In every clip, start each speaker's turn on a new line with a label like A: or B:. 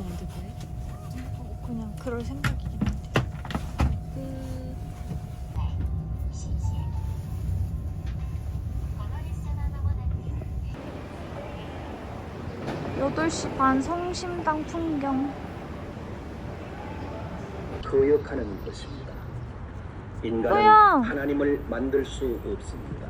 A: 배를 만들 거예요?
B: 어, 그냥 그럴 생각이긴 한데.
A: 그...
B: 8시 반 성심당 풍경.
C: 거역하는 것입니다. 인간은
B: 뭐야?
C: 하나님을 만들 수 없습니다.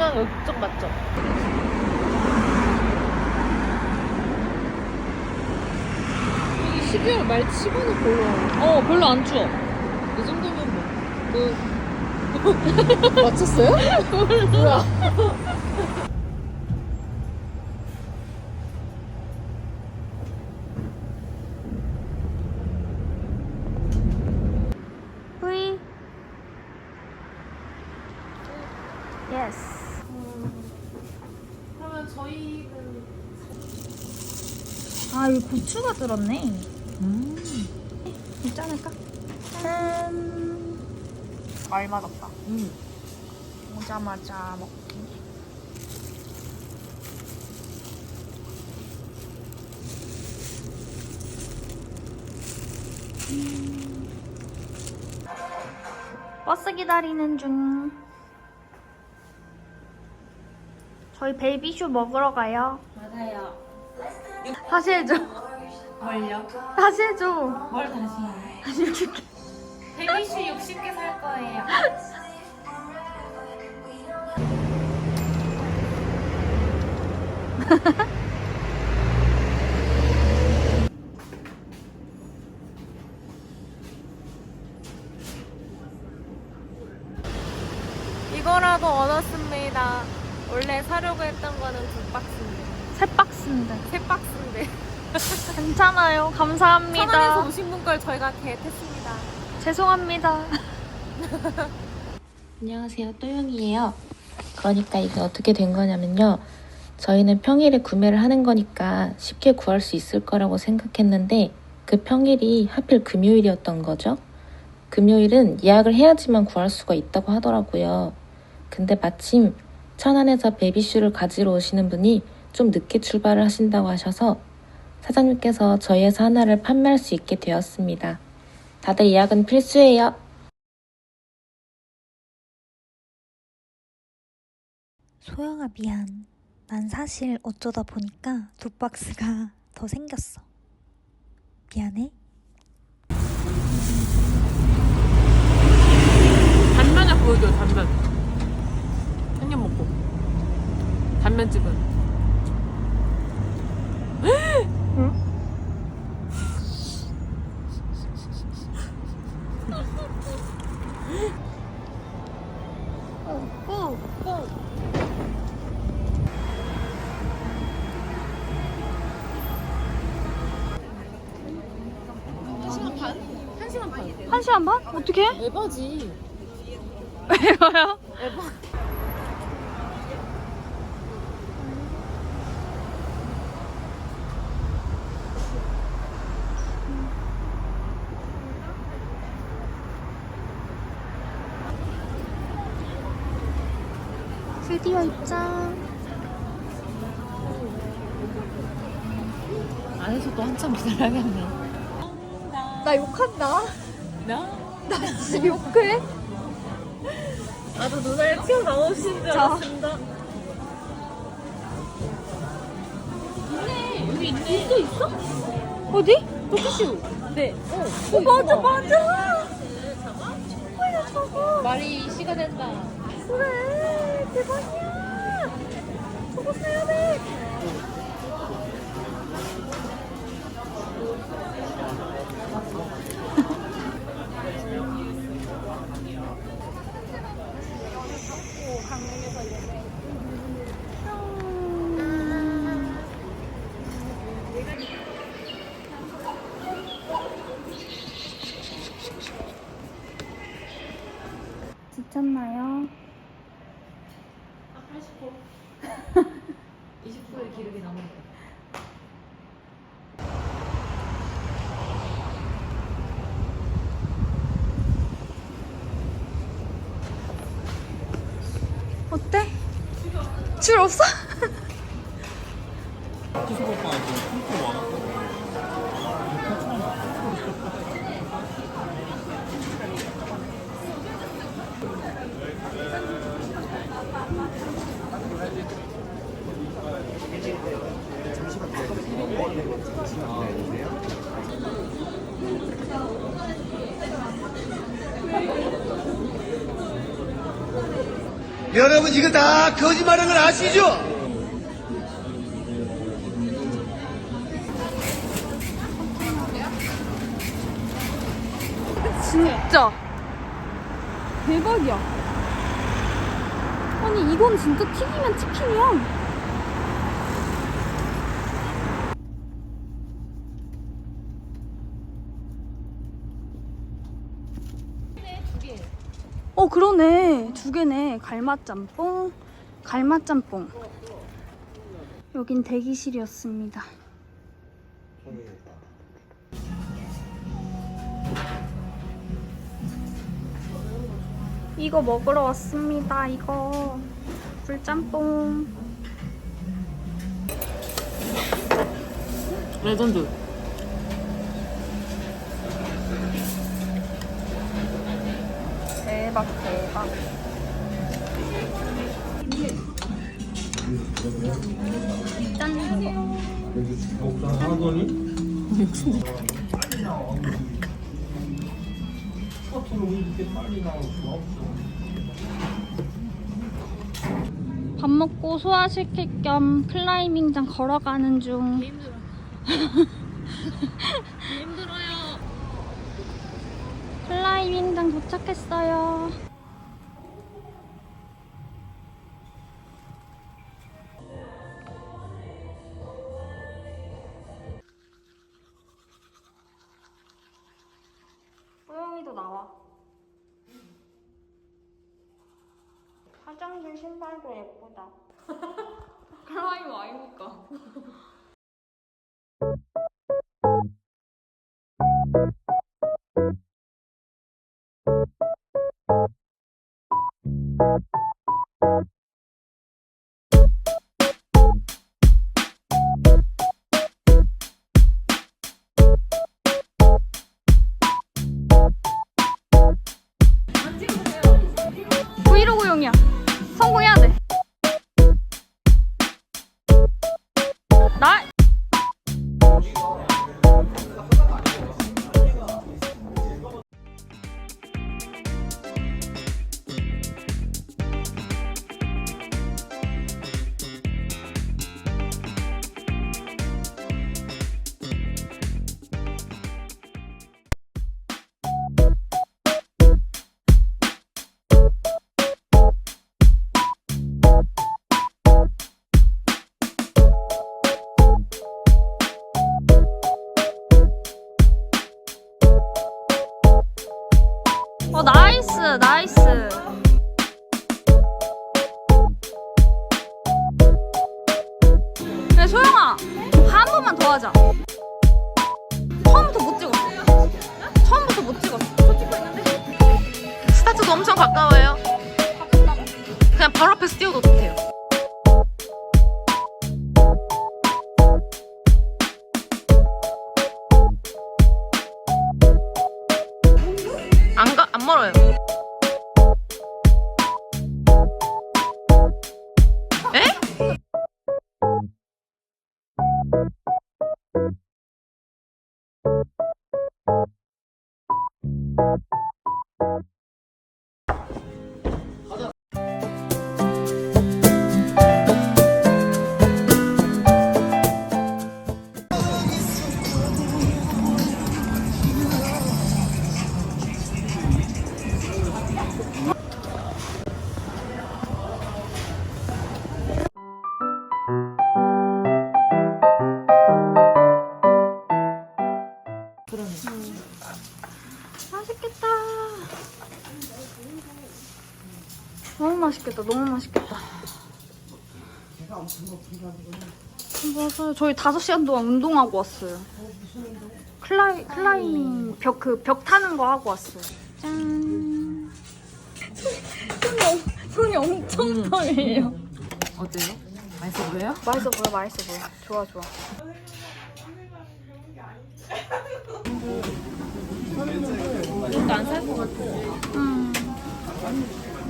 A: 방향 이쪽 맞죠? 여기 12월 말 치고는 별로 어 별로 안 추워 이 정도면 뭐 그... 맞췄어요? 뭐야
B: V.
A: 저희는
B: 아, 여기 고추가 들었네. 음. 괜찮을까? 짠. 말 맞았다.
A: 음.
B: 오자마자 먹기. 음. 버스 기다리는 중. 저희 베이비쇼 먹으러 가요.
A: 맞아요
B: 다시 해줘.
A: 뭘요?
B: 다시 해줘.
A: 뭘 다시 해?
B: 다시 해줄게.
A: 120, 60개 살 거예요 이거라도 얻었습니다. 원래 사려고 했던 거는 두 박스인데.
B: 세 박스인데.
A: 세 박스인데.
B: 괜찮아요. 감사합니다.
A: 천안에서 오신 분 걸 저희가 개했습니다.
B: 죄송합니다.
D: 안녕하세요. 또영이에요. 그러니까 이게 어떻게 된 거냐면요. 저희는 평일에 구매를 하는 거니까 쉽게 구할 수 있을 거라고 생각했는데 그 평일이 하필 금요일이었던 거죠. 금요일은 예약을 해야지만 구할 수가 있다고 하더라고요. 근데 마침 천안에서 베비슈를 가지러 오시는 분이 좀 늦게 출발을 하신다고 하셔서 사장님께서 저희에서 하나를 판매할 수 있게 되었습니다. 다들 예약은 필수예요.
B: 소영아 미안. 난 사실 어쩌다 보니까 두 박스가 더 생겼어. 미안해.
A: 단면을 보여줘요, 단면. 한입 먹고. 단면집은. 한 시간 반?
B: 어떻게?
A: 에버지.
B: 왜요?
A: 에버.
B: 드디어 입장.
A: 안에서 또 한참 기다려야겠네.
B: 나 욕한다.
A: 나?
B: 나 진짜 욕해.
A: 나도 누나를 튀어나오신 줄
B: 자.
A: 알았습니다. 있네. 여기 있네. 또 있어?
B: 어디?
A: 토끼쇼. 네. 어.
B: 어, 맞아, 맞아. 뭐야, 저거.
A: 말이 시가 된다.
B: 그래, 대박이야. 저거 사야 돼. 지쳤나요?
A: 20%의 기름이 남았다.
B: 어때? 줄 없어?
E: 여러분 이거 다 거짓말인 걸 아시죠?
B: 진짜 대박이야. 아니 이건 진짜 튀기면 치킨이야. 어 그러네. 두 개네. 갈맛 짬뽕 갈맛 짬뽕. 여긴 대기실이었습니다. 이거 먹으러 왔습니다 이거. 불짬뽕.
A: 레전드.
B: 대박 대박 짠밥 먹고 소화시킬 겸 클라이밍장 걸어가는 중
A: 힘들어. 힘들어요.
B: 도착했어요. 소영이도 나와. 화장실 신발도 예쁘다.
A: 클라이머 아닙니까?
B: 브이 나이 Oh. 너무 맛있겠다. 너무 맛있겠다. 맞아요. 저희 5시간 동안 운동하고 왔어요. 클라이, 클라이밍 벽, 그, 벽 타는 거 하고 왔어요. 짠. 손이, 엄- 손이 엄청 떨려요.
A: 어때요? 맛있어 보여요?
B: 맛있어 보여, 맛있어 보여. 좋아, 좋아.
A: 이것도 안 살 것 같아.
B: 음.